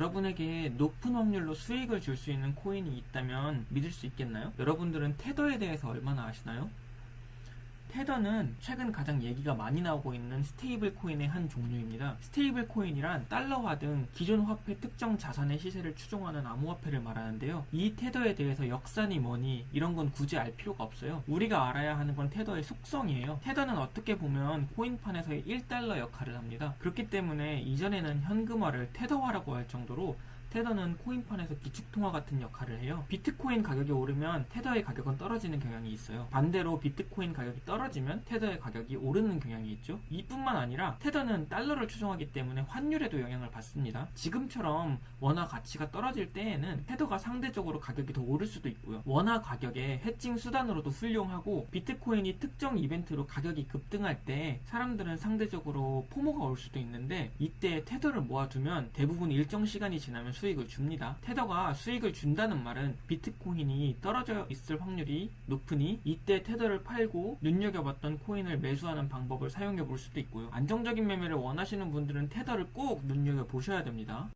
여러분에게 높은 확률로 수익을 줄 수 있는 코인이 있다면 믿을 수 있겠나요? 여러분들은 테더에 대해서 얼마나 아시나요? 테더는 최근 가장 얘기가 많이 나오고 있는 스테이블 코인의 한 종류입니다. 스테이블 코인이란 달러화 등 기존 화폐 특정 자산의 시세를 추종하는 암호화폐를 말하는데요. 이 테더에 대해서 역사니 뭐니 이런 건 굳이 알 필요가 없어요. 우리가 알아야 하는 건 테더의 속성이에요. 테더는 어떻게 보면 코인판에서의 1달러 역할을 합니다. 그렇기 때문에 이전에는 현금화를 테더화라고 할 정도로 테더는 코인판에서 기축통화 같은 역할을 해요. 비트코인 가격이 오르면 테더의 가격은 떨어지는 경향이 있어요. 반대로 비트코인 가격이 떨어지면 테더의 가격이 오르는 경향이 있죠. 이뿐만 아니라 테더는 달러를 추종하기 때문에 환율에도 영향을 받습니다. 지금처럼 원화 가치가 떨어질 때에는 테더가 상대적으로 가격이 더 오를 수도 있고요. 원화 가격의 해칭 수단으로도 훌륭하고 비트코인이 특정 이벤트로 가격이 급등할 때 사람들은 상대적으로 포모가 올 수도 있는데 이때 테더를 모아두면 대부분 일정 시간이 지나면 수익을 줍니다. 테더가 수익을 준다는 말은 비트코인이 떨어져 있을 확률이 높으니 이때 테더를 팔고 눈여겨봤던 코인을 매수하는 방법을 사용해 볼 수도 있고요. 안정적인 매매를 원하시는 분들은 테더를 꼭 눈여겨 보셔야 됩니다.